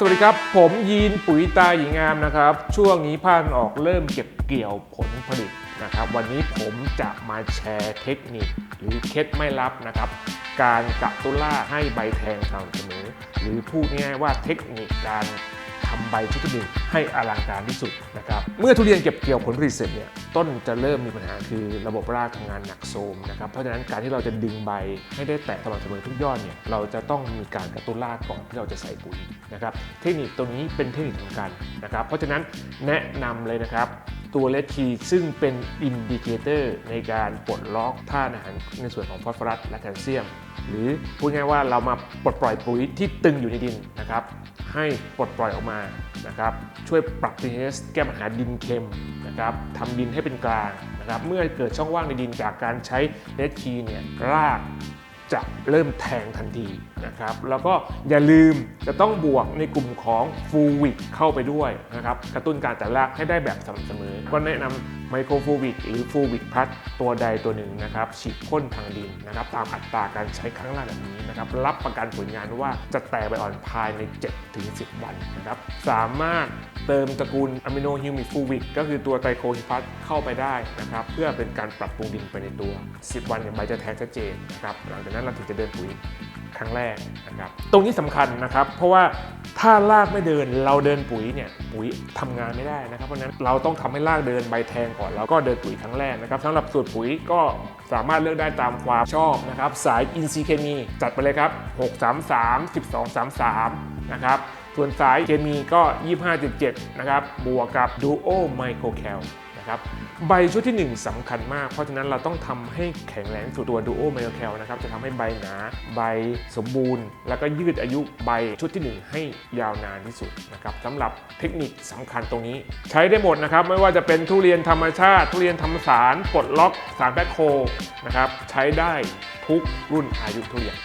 สวัสดีครับ ผมยีนปุ๋ยตาหญิงงามนะครับ ช่วงนี้ผ่านออกเริ่มเก็บเกี่ยวผลผลิตนะครับ วันนี้ผมจะมาแชร์เทคนิค หรือเคล็ดไม่ลับนะครับ การกะตุล่าให้ใบแทงสม่ำเสมอหรือพูดง่ายว่าเทคนิคการ ทำใบชุดที่หนึ่งให้อลังการที่สุดนะครับเมื่อทุเรียนเก็บเกี่ยวผลผลิตเสร็จเนี่ยต้นจะเริ่มมีปัญหาคือระบบรากทำงานหนักโทมนะครับเพราะฉะนั้นการที่เราจะดึงใบให้ได้แตกสม่ำเสมอทุกยอดเนี่ยเราจะต้องมีการกระตุ้นรากก่อนที่เราจะใส่ปุ๋ยนะครับเทคนิคตัวนี้เป็นเทคนิคสำคัญนะครับเพราะฉะนั้นแนะนำเลยนะครับ ตัวเลทีซึ่งเป็นอินดิเคเตอร์ในการปลดล็อกธาตุอาหารในส่วนของฟอสฟอรัสและแคลเซียม หรือพูดง่ายว่าเรามาปลดปล่อยปุ๋ยที่ตึงอยู่ในดินนะครับให้ปลดปล่อยออกมานะครับช่วยปรับ pH แก้ปัญหาดินเค็มนะครับทำดินให้เป็นกลางนะครับเมื่อเกิดช่องว่างในดินจากการใช้เลทีเนี่ยราก จะเริ่มแทงทันทีนะครับ แล้วก็อย่าลืมจะต้องบวกในกลุ่มของฟูวิกเข้าไปด้วยนะครับ กระตุ้นการแต่รากให้ได้แบบสม่ำเสมอ ก็แนะนำไมโครฟูวิกหรือฟูวิกพัดตัวใดตัวหนึ่งนะครับ ฉีดพ่นทางดินนะครับ ตามอัตราการใช้ครั้งแรกแบบนี้นะครับ รับประกันผลงานว่าจะแตกใบอ่อนภายใน 7-10 วันนะครับ สามารถ เติมตระกูลอะมิโนฮิวมิกฟูวิกก็คือตัวไตรโคฮิพัสเข้าไปได้นะครับเพื่อเป็นการปรับปรุงดินไปในตัว 10 วันเนี่ยใบจะแทงชัดเจนนะครับหลังจากนั้นเราถึงจะเดินปุ๋ยครั้งแรกนะครับตรงนี้สำคัญนะครับ เพราะว่าถ้ารากไม่เดินเราเดินปุ๋ยเนี่ยปุ๋ยทำงานไม่ได้นะครับเพราะนั้นเราต้องทำให้รากเดินใบแทงก่อนแล้วก็เดินปุ๋ยครั้งแรกนะครับสำหรับสูตรปุ๋ยก็สามารถเลือกได้ตามความชอบนะครับ สายอินซีเคมีจัดไปเลยครับ 633 1233 นะครับ ส่วนสายเคมีก็ 25.7 นะครับ บวกกับ Duo Micro Cal นะครับใบชุดที่ 1สำคัญมาก เพราะฉะนั้นเราต้องทำให้แข็งแรงสุดตัว Duo Micro Cal นะครับจะทำให้ใบหนา ใบสมบูรณ์ แล้วก็ยืดอายุใบชุดที่ 1 ให้ยาวนานที่สุดนะครับสำหรับเทคนิคสำคัญตรงนี้ ใช้ได้หมดนะครับ ไม่ว่าจะเป็นทุเรียนธรรมชาติ ทุเรียนธรรมสารปลดล็อกสารแบคโคนะครับใช้ได้ทุกรุ่นอายุทุเรียน